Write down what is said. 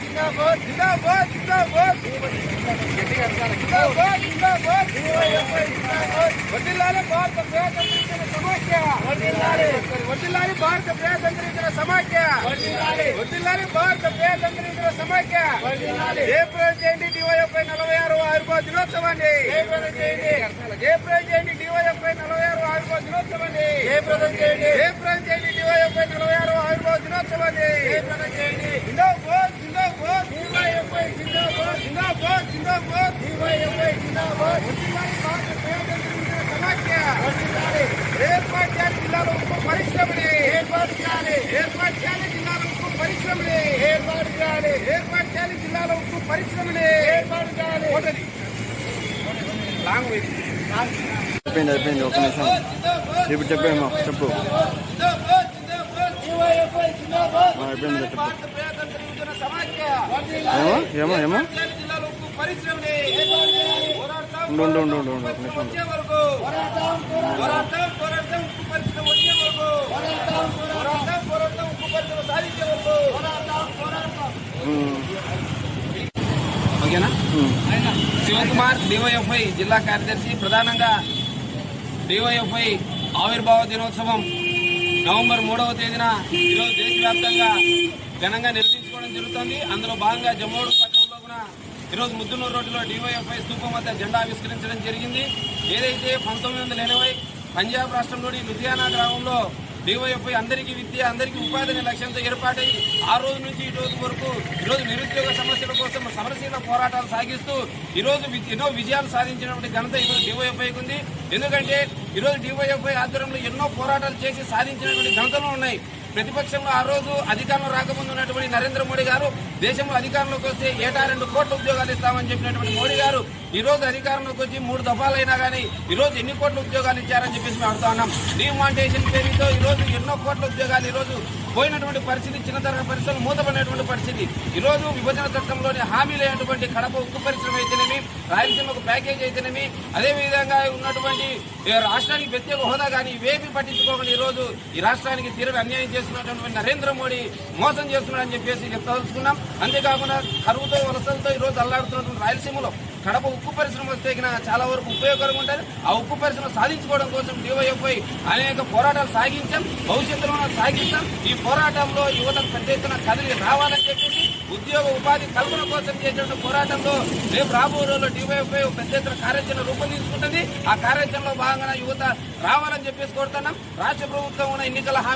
జిందాబాద్ జిందాబాద్ జిందాబాద్ జిందాబాద్ జిందాబాద్ వడ్డిల్లాలి భారత ప్రజాతంత్రించిన సమాఖ్య వడ్డిల్లాలి భారత ప్రజాతంత్రించిన సమాఖ్య వడ్డిల్లాలి భారత ప్రజాతంత్రించిన సమాఖ్య జయప్రదం చేయండి డివైఎఫ్ఐ నలభై ఆరు ఆవిర్భావ దినోత్సవాన్ని జయప్రదం చేయండి డివైఎఫ్ఐ నలభై ఆరు ఆవిర్భావ దినోత్సవాన్ని జయప్రదం చేయండి జయప్రదం చేయండి డివైఎఫ్ఐ నలభై ఆరు ఆవిర్భావ దినోత్సవాన్ని జయప్రదం చేయండి జిందాబాద్ జిందాబాద్ డివైఎఫ్ఐ జిందాబాద్ జిందాబాద్ జిందాబాద్ డివైఎఫ్ఐ జిందాబాద్ వడ్డిల్లాలి భారత ప్రజాతంత్రించిన సమాఖ్య ఏర్పాటు చేయాలి జిల్లాలో ఉప్పు పరిశ్రమని ఏర్పాటు చేయాలి ఏర్పాటు చేయాలి జిల్లాలో ఉప్పు పరిశ్రమని ఏర్పాటు చేయాలి ఏర్పాటు చేయాలి జిల్లాలో ఉప్పు పరిశ్రమని ఏర్పాటు చేయాలి ఒకటి లాంగ్వేజ్ అయిపోయింది అయిపోయింది ఒక నిమిషం ఇప్పుడు చెప్పేమో చెప్పు అయిపోయింది చెప్పు ఏమో ఏమో ఏమో. ఉండు ఉండు ఉండు ఉండు ఉండు ఒక నిమిషం వచ్చే వరకు పోరాటం పోరాటం ఉప్పు పరిశ్రమ వచ్చే వరకు పోరాటం పోరాటం ఉప్పు పరిశ్రమ సాధించే వరకు. ఉమ్, ఓకేనా? ఉమ్. శివకుమార్ డివైఎఫ్ఐ జిల్లా కార్యదర్శి ప్రధానంగా డివైఎఫ్ఐ ఆవిర్భావ దినోత్సవం నవంబర్ మూడవ తేదీన ఈరోజు దేశవ్యాప్తంగా ఘనంగా నిర్వహించుకోవడం జరుగుతోంది. అందులో భాగంగా జమ్మోడు పట్టణంలోన ఈరోజు ముద్దునూరు రోడ్డులో డివైఎఫ్ఐ స్థూపం వద్ద జెండా ఆవిష్కరించడం జరిగింది. ఏదైతే పంతొమ్మిది వందల ఎనభై పంజాబ్ రాష్ట్రంలోని లుధియానా గ్రామంలో డివైఎఫ్ఐ అందరికీ విద్య అందరికీ ఉపాధి అనే లక్ష్యంతో ఏర్పాటై ఆ రోజు నుంచి ఈ రోజు వరకు ఈరోజు నిరుద్యోగ సమస్యల కోసం సమరశీల పోరాటాలు సాగిస్తూ ఈరోజు ఎన్నో విజయాలు సాధించినటువంటి ఘనత ఈరోజు డివైఎఫ్ఐకి ఉంది. ఎందుకంటే ఈరోజు డివైఎఫ్ఐ ఆధ్వర్యంలో ఎన్నో పోరాటాలు చేసి సాధించినటువంటి ఘనతలు ఉన్నాయి. ప్రతిపక్షంలో ఆ రోజు అధికారంలో రాకముందు ఉన్నటువంటి నరేంద్ర మోడీ గారు దేశంలో అధికారంలోకి వస్తే ఏటా రెండు కోట్ల ఉద్యోగాలు ఇస్తామని చెప్పినటువంటి మోడీ గారు ఈ రోజు అధికారంలోకి వచ్చి మూడు దఫాలైనా కానీ ఈ రోజు ఎన్ని కోట్ల ఉద్యోగాలు ఇచ్చారని చెప్పేసి మేము అడుగుతా ఉన్నాం. డిమాంటేషన్ పేరుతో ఈ రోజు ఎన్నో కోట్ల ఉద్యోగాలు ఈ ఈరోజు పోయినటువంటి పరిస్థితి చిన్న తరగతి పరిశ్రమలు మూతపడినటువంటి పరిస్థితి. ఈ రోజు విభజన చట్టంలోని హామీలైనటువంటి కడప ఉక్కు పరిశ్రమ అయితేనేమి రాయలసీమకు ప్యాకేజ్ అయితేనేమి అదేవిధంగా ఉన్నటువంటి రాష్ట్రానికి ప్రత్యేక హోదా కానీ ఇవేమి పట్టించుకోకుండా ఈ రోజు ఈ రాష్ట్రానికి తీవ్ర అన్యాయం చేస్తున్నటువంటి నరేంద్ర మోడీ మోసం చేస్తున్నాడని చెప్పేసి చెప్తలుచుకున్నాం అంతేకాకుండా కరువుతో వలసలతో ఈరోజు అల్లాడుతున్నటువంటి రాయలసీమలో కడప ఉక్కు పరిశ్రమ వస్తే చాలా వరకు ఉపయోగకరంగా ఉంటుంది. ఆ ఉక్కు పరిశ్రమ సాధించుకోవడం కోసం డివైఎఫ్ఐ అనేక పోరాటాలు సాగించాం. భవిష్యత్తులో సాగిస్తాం. ఈ పోరాటంలో యువతకు పెద్ద ఎత్తున కదిలి రావాలని చెప్పేసి ఉద్యోగ ఉపాధి కల్పన కోసం చేసిన పోరాటంలో రేపు రాబోయే రోజుల్లో డివైఎఫ్ఐ పెద్ద ఎత్తున కార్యాచరణ రూపొందించుకుంటుంది. ఆ కార్యాచరణలో భాగంగా యువత రావాలని చెప్పేసి కోరుతున్నాం. రాష్ట్ర ప్రభుత్వం ఉన్న ఎన్నికల హామీ